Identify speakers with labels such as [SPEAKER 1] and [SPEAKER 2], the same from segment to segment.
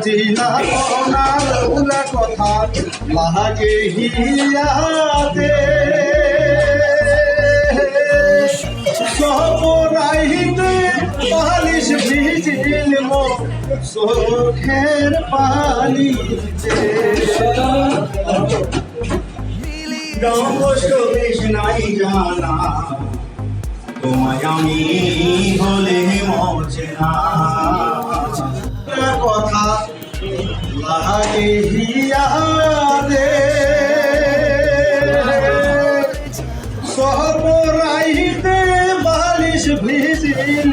[SPEAKER 1] মজিনা কনার উলা কথা লাহাগে হিয়াতে সপরাইতে polish vigil মো চোখের পানিতে
[SPEAKER 2] বেশ নাই জানা। তোমায় আমি বলে মজে না
[SPEAKER 1] কথা। লাগে হিয়ারে। সহপরাইতে বালিশ ভিজিল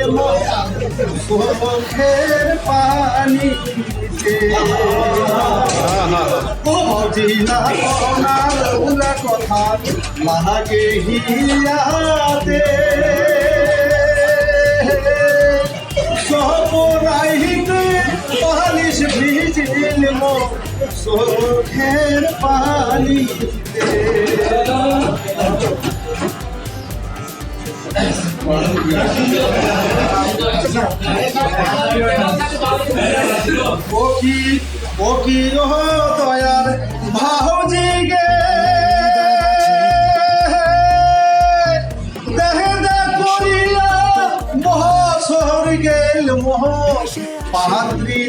[SPEAKER 1] চোখের পানিতে মজিনা কনার উলা কথা। লাগে সপরাইতে পালিশ ভিজিল মো। চোখের পানিতে ওকি ওকি ও দয়ার ভাউজি গে। দেহে দে করিয়া মোহ শহর গেল মোহ। পাত্রী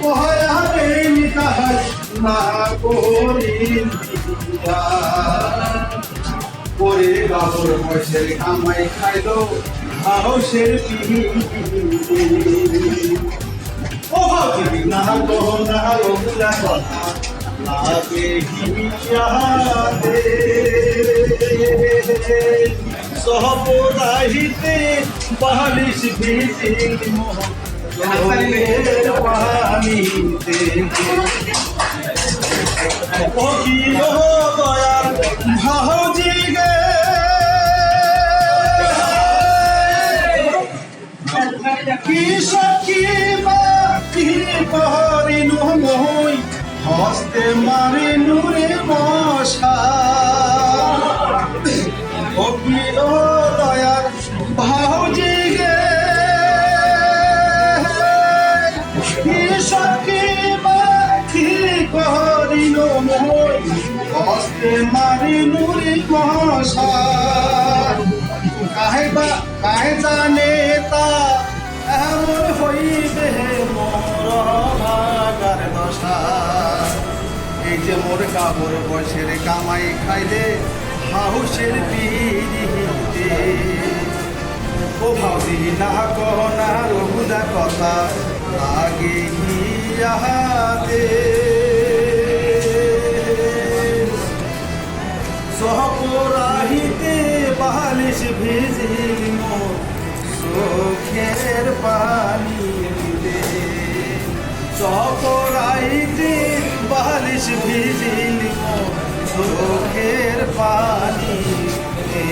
[SPEAKER 1] পহরা দেনি কাহাল না করিয়া করে বাবুর বসে কামাই খাইলো হাউসের পিহি ও ভাবি না গো না ওগুলা কথা লাগে হিয়াতে সহপরাহিতে বালিশ ভিজিল মোহ চোখের পানিতে ও কি ও দয়ার ভাউজি কি সখী বা কি করিনু মই হস্তে মারিনু রে মশা মশা কাহে বা, কাহে জানে তা, এমন হইবে মোর ভাগার দশা। এই যে মোর কাপড় বসের কামাই খাইলে হাউসের পিড়িতে ও ভাবি, না কহনা রঘুদা কথা, লাগে হিয়াতে সহপরাহিতে বালিশ ভিজিল মোর। চোখের পানিতে সহপরাহিতে বালিশ ভিজিল মোর। চোখের পানিতে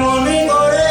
[SPEAKER 2] মনে করে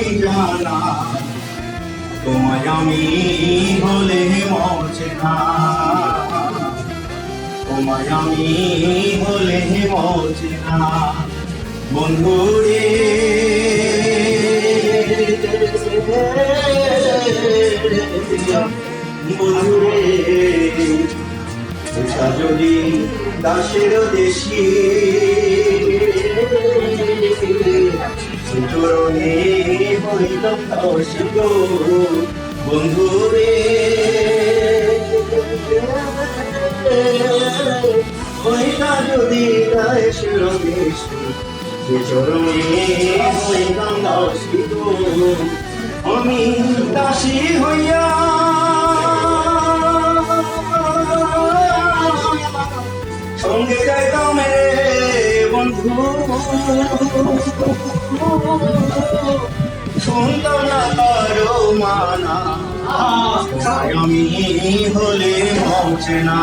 [SPEAKER 2] তাই জানা তোমায় আমি হলে মরছে না তোমায় আমি হলে মরছে না বন্ধুরে বন্ধুরে যদি দাসের দেশী হইল শিব বন্ধু হইতা যদি চরণে হইলাম আমি দাসী হইয়া সঙ্গে যাইতাম রে বন্ধু শুনতাম না কারও মানা। আমি হলে মৌচে না।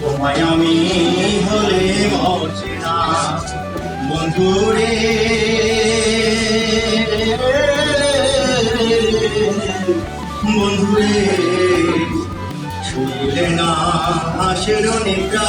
[SPEAKER 2] তোমায় আমি হলে মৌচে না। বন্ধু রে বন্ধু রে ছুঁইলে না হাসের নিকা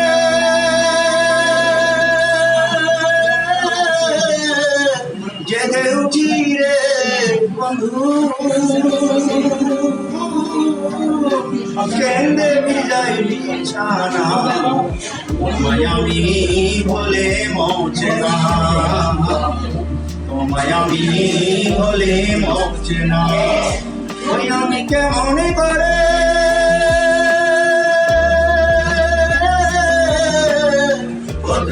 [SPEAKER 2] কেন্দ্রে বিজয় বিছানা তোমায় আমি বলে মৌচে না। তোমায় আমি বলে মৌচে না। ওই আমি কেমন করে কত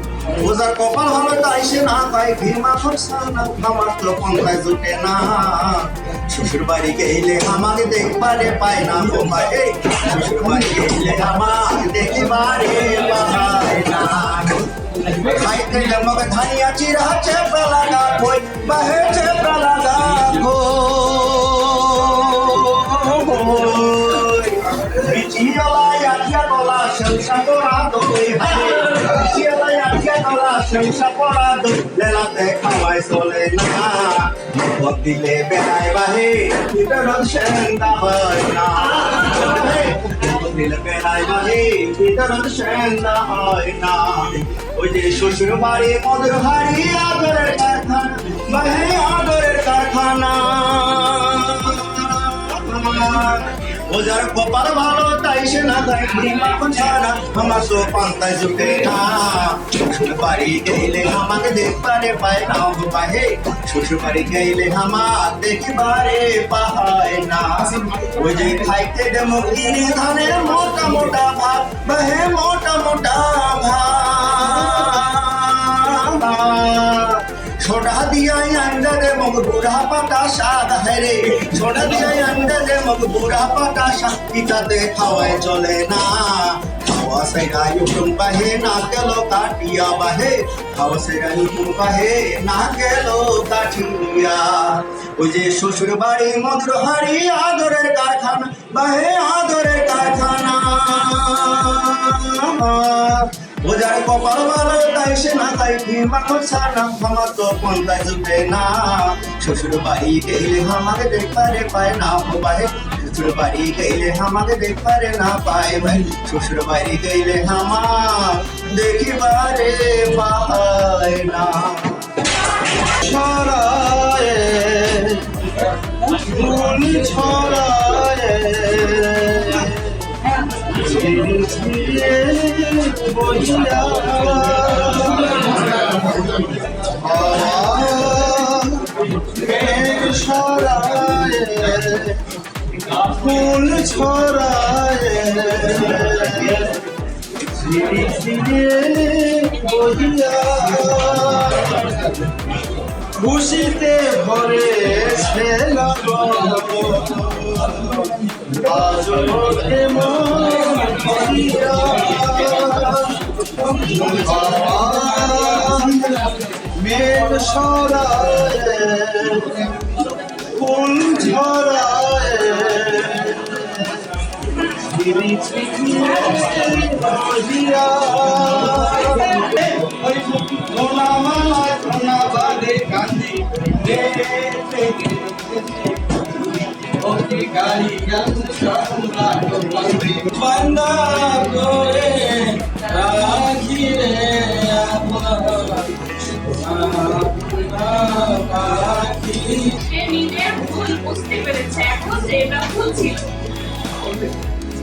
[SPEAKER 2] ওজার কপাল ভালো, তাই সে না খায় ভীমা ফসানা আমার তো পন্থায় জুটে না। শ্বশুর বাড়ি গেলে আমাকে দেখবারে পায় না গো ভাই শ্বশুর বাড়ি গেলে আমাকে দেখবারে পায় না। খাইতে মগে ধানিয়া চিরা চেপড়া লাগা কই বাহে চেপড়া লাগা কই বিচিয়ালা ইয়াকিয়া কলা সংসা সংসা করা দই খাওয়াই চলে না মুখ দিলে বেড়াই বাহে ভিতর সেন্দা হয় না দিলে বেড়াই বাহে ভিতর সেন্দা হয় না ওই যে শ্বশুর বাড়ি মধুর হাড়ি আদরের কারখানা বাহে আদরের কারখানা ওজার কপাল ভালো, তাই সে না তাই প্রেমা ছাড়া আমার তো পান্তায় জুটে না বাড়ি গেলে আমাকে দেখবারে পায় না গো বাহে শ্বশুর বাড়ি গেলে আমার দেখবারে পায় না। ওই যে খাইতে দেমো কিনে ধানের মোটা মোটা ভাত, বাহে মোটা মোটা ভাত। ছোটা দিয়া আন্ডারে মগ বুড়া পাতা স্বাদ হেরে। ছোটা দিয়াই আন্ডারে মগ বুড়া পাতা শাক্তিটাতে খাওয়ায় চলে না। খাওয়া সেগাই উঠুম পাহে না গেল কাটিয়া বাহে। খাওয়া সেগাই উঠুম পাহে না গেল কাঠিয়া ওই যে শ্বশুর বাড়ি মধুর হাড়ি আদরের কারখানা, বাহে আদরের কারখানা। ওজার কপাল ভালো, তাই সে না, তাই কি মানুষ না আমার তো পন্থায় জুটে না। শ্বশুর বাড়ি গেলে আমাকে দেখবারে পায় না, ও ভাই শ্বশুর বাড়ি গেলে আমাকে দেখবারে না পায় ভাই শ্বশুর বাড়ি গেলে আমার দেখিবারে পায় না। ফুল ছড়ায়
[SPEAKER 1] ধীরে ধীরে বহিয়া খুশিতে ভরে মেঘ সরায় ফুল ঝরায়। বান্দা করে রাখি রে পাখি
[SPEAKER 3] সে নিজের ভুল বুঝতে পেরেছে, এখন যে এটা ভুল ছিল।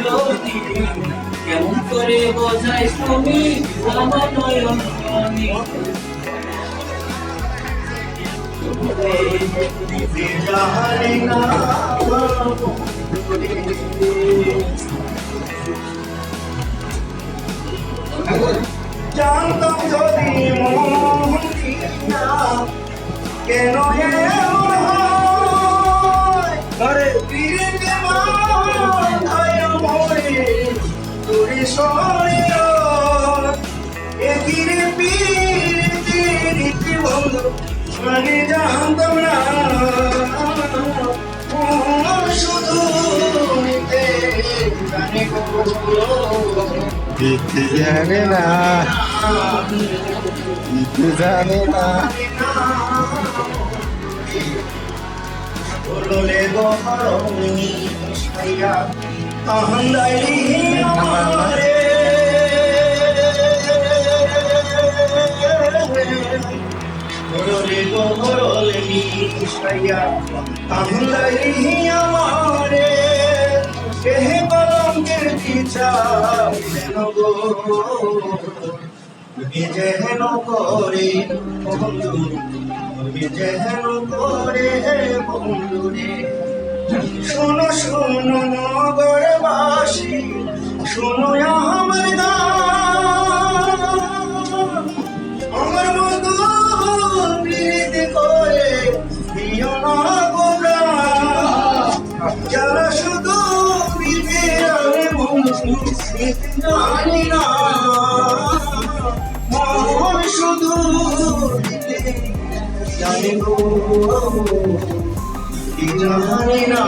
[SPEAKER 4] রজনী। কেমন করে বোঝাই তুমি আমার নয়ন?
[SPEAKER 2] জানতাম যদি মন কেন এমন হয় শরীর এগিরে পীড়িতে রীতি বন্ধু আমি জানতাম না। মন শুধু জানে গো
[SPEAKER 1] না। জানে না।
[SPEAKER 2] বললে ছাইয়া ছাইয়া আহন্দাই আমারে কেহে কলঙ্কের বিচার যেন গো তুমি যেন করে বন্ধু তুমি যেন করে বন্ধু রে শোনো শোনো, নগরবাসী, শোনো আমার। আমার মতো প্রীতি করে। যারা শুধু জানি না শুধু জানি গো কি জানি না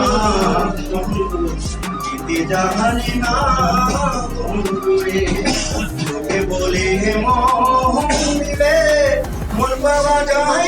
[SPEAKER 2] দিতে জানি না তোকে বলে মন দিলে মন আমি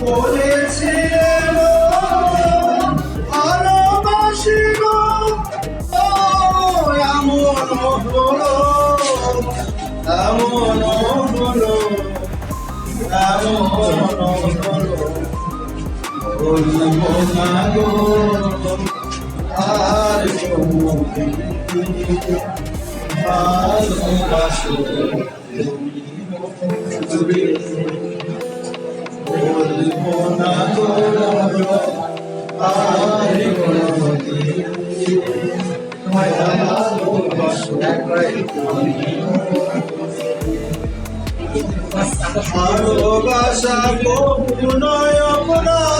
[SPEAKER 2] বলেছে ভালোবাসি গো এমন হলো এমন হলো এমন হলো
[SPEAKER 1] বলব না গো আর ভালোবাসো তুমি বলব না গো আর কোনোদিন ভালোবাসো ভালোবাসা কবু নয় অপরাধ।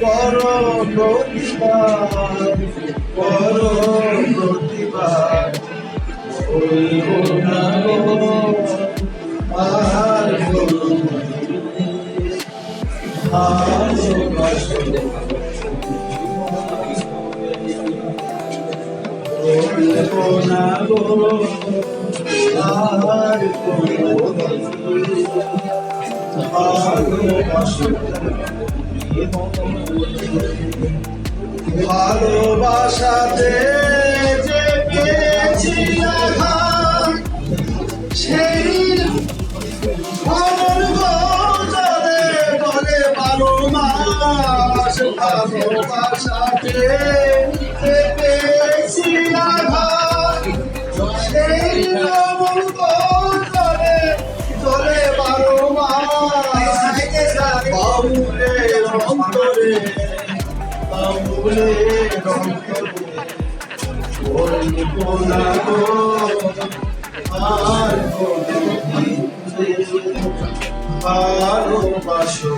[SPEAKER 1] করো প্রতিবাদ করো প্রতিবাদ বলব না গো আর ভালোবাসো বলব না গো আর ভালোবাসাতে যে পেয়েছি সেই গজরে বলে বারো মাস ভালোবাসাতে যে পেয়েছি সেই অমর কোনোদিন ভালোবাসো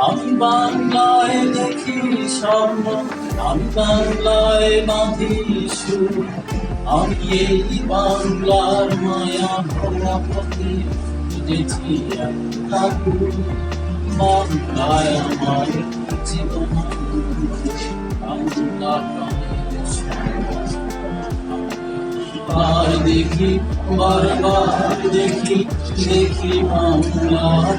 [SPEAKER 4] আমি বাংলায় দেখি স্বর্ণ আমি বাংলায় বাঁধি সুর। আমি এই বাংলার মায়া ভরা পথে এক ঠাকুর বাংলায় আমার জীবন বাংলা। আর দেখি, বারবার দেখি দেখি বাংলার